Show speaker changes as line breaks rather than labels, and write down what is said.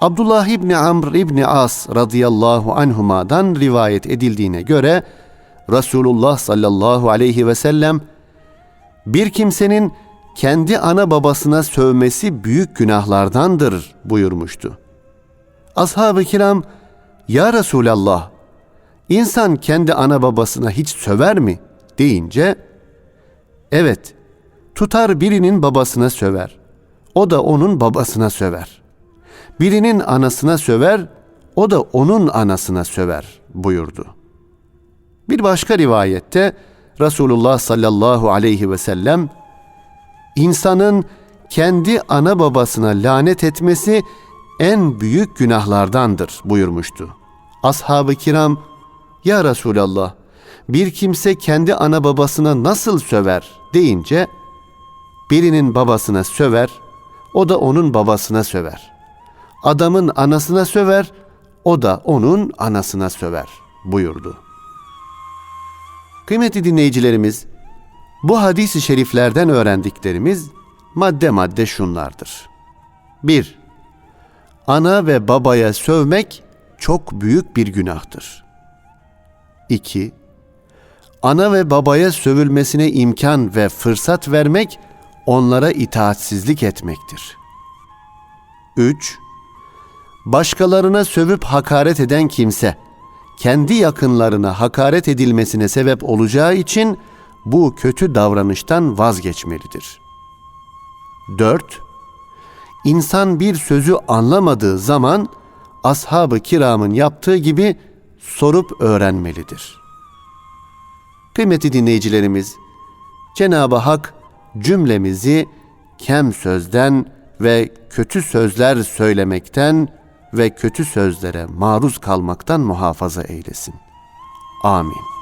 Abdullah İbni Amr İbni As radıyallahu anhuma'dan rivayet edildiğine göre Resulullah sallallahu aleyhi ve sellem bir kimsenin kendi ana babasına sövmesi büyük günahlardandır buyurmuştu. Ashab-ı kiram, Ya Resulallah, insan kendi ana babasına hiç söver mi? deyince, evet, tutar birinin babasına söver. O da onun babasına söver. Birinin anasına söver, o da onun anasına söver buyurdu. Bir başka rivayette Resulullah sallallahu aleyhi ve sellem insanın kendi ana babasına lanet etmesi en büyük günahlardandır buyurmuştu. Ashab-ı kiram, Ya Resulallah, bir kimse kendi ana babasına nasıl söver deyince, birinin babasına söver, o da onun babasına söver. Adamın anasına söver, o da onun anasına söver buyurdu. Kıymetli dinleyicilerimiz, bu hadis-i şeriflerden öğrendiklerimiz madde madde şunlardır. 1. Ana ve babaya sövmek çok büyük bir günahtır. 2. Ana ve babaya sövülmesine imkan ve fırsat vermek onlara itaatsizlik etmektir. 3. Başkalarına sövüp hakaret eden kimse kendi yakınlarına hakaret edilmesine sebep olacağı için bu kötü davranıştan vazgeçmelidir. 4. İnsan bir sözü anlamadığı zaman ashab-ı kiramın yaptığı gibi sorup öğrenmelidir. Kıymetli dinleyicilerimiz, Cenab-ı Hak cümlemizi kem sözden ve kötü sözler söylemekten ve kötü sözlere maruz kalmaktan muhafaza eylesin. Amin.